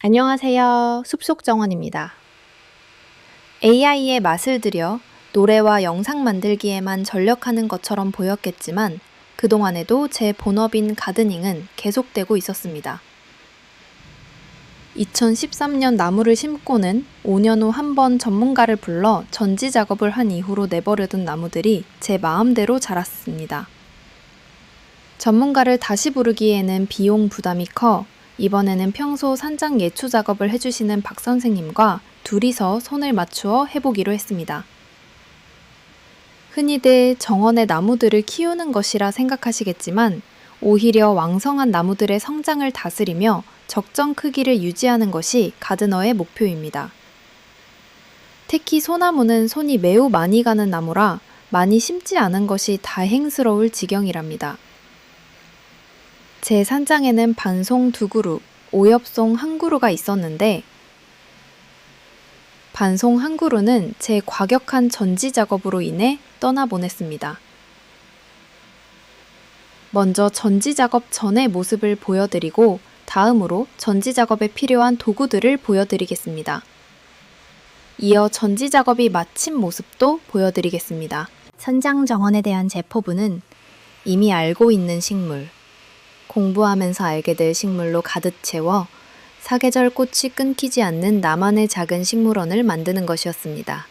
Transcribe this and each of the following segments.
안녕하세요. 숲속 정원입니다. AI의 맛을 들여 노래와 영상 만들기에만 전력하는 것처럼 보였겠지만 그동안에도 제 본업인 가드닝은 계속되고 있었습니다. 2013년 나무를 심고는 5년 후 한 번 전문가를 불러 전지 작업을 한 이후로 내버려둔 나무들이 제 마음대로 자랐습니다. 전문가를 다시 부르기에는 비용 부담이 커 이번에는 평소 산장 예초 작업을 해주시는 박 선생님과 둘이서 손을 맞추어 해보기로 했습니다. 흔히들 정원의 나무들을 키우는 것이라 생각하시겠지만 오히려 왕성한 나무들의 성장을 다스리며 적정 크기를 유지하는 것이 가드너의 목표입니다. 특히 소나무는 손이 매우 많이 가는 나무라 많이 심지 않은 것이 다행스러울 지경이랍니다. 제 산장에는 반송 두 그루, 오엽송 한 그루가 있었는데 반송 한 그루는 제 과격한 전지 작업으로 인해 떠나보냈습니다. 먼저 전지 작업 전의 모습을 보여드리고 다음으로 전지 작업에 필요한 도구들을 보여드리겠습니다. 이어 전지 작업이 마친 모습도 보여드리겠습니다. 선장 정원에 대한 제 포부는 이미 알고 있는 식물, 공부하면서 알게 될 식물로 가득 채워 사계절 꽃이 끊기지 않는 나만의 작은 식물원을 만드는 것이었습니다.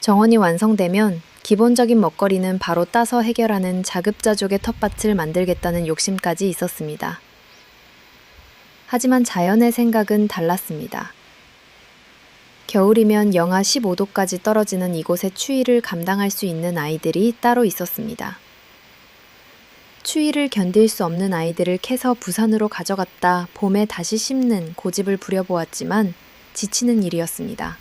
정원이 완성되면 기본적인 먹거리는 바로 따서 해결하는 자급자족의 텃밭을 만들겠다는 욕심까지 있었습니다. 하지만 자연의 생각은 달랐습니다. 겨울이면 영하 15도까지 떨어지는 이곳의 추위를 감당할 수 있는 아이들이 따로 있었습니다. 추위를 견딜 수 없는 아이들을 캐서 부산으로 가져갔다 봄에 다시 심는 고집을 부려보았지만 지치는 일이었습니다.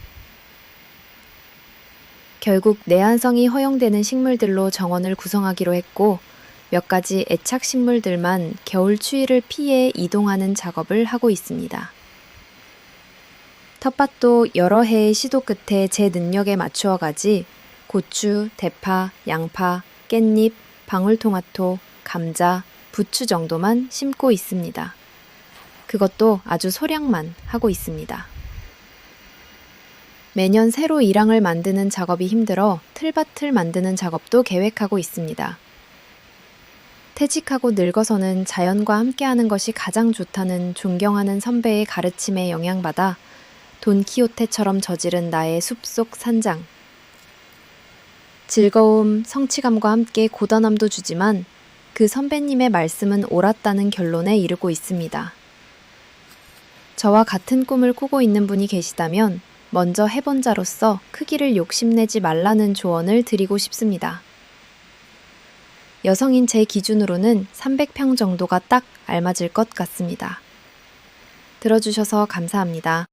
결국 내한성이 허용되는 식물들로 정원을 구성하기로 했고 몇 가지 애착 식물들만 겨울 추위를 피해 이동하는 작업을 하고 있습니다. 텃밭도 여러 해의 시도 끝에 제 능력에 맞추어 가지 고추, 대파, 양파, 깻잎, 방울토마토, 감자, 부추 정도만 심고 있습니다. 그것도 아주 소량만 하고 있습니다. 매년 새로 일항을 만드는 작업이 힘들어 틀밭을 만드는 작업도 계획하고 있습니다. 퇴직하고 늙어서는 자연과 함께하는 것이 가장 좋다는 존경하는 선배의 가르침에 영향받아 돈키호테처럼 저지른 나의 숲속 산장. 즐거움, 성취감과 함께 고단함도 주지만 그 선배님의 말씀은 옳았다는 결론에 이르고 있습니다. 저와 같은 꿈을 꾸고 있는 분이 계시다면 먼저 해본 자로서 크기를 욕심내지 말라는 조언을 드리고 싶습니다. 여성인 제 기준으로는 300평 정도가 딱 알맞을 것 같습니다. 들어주셔서 감사합니다.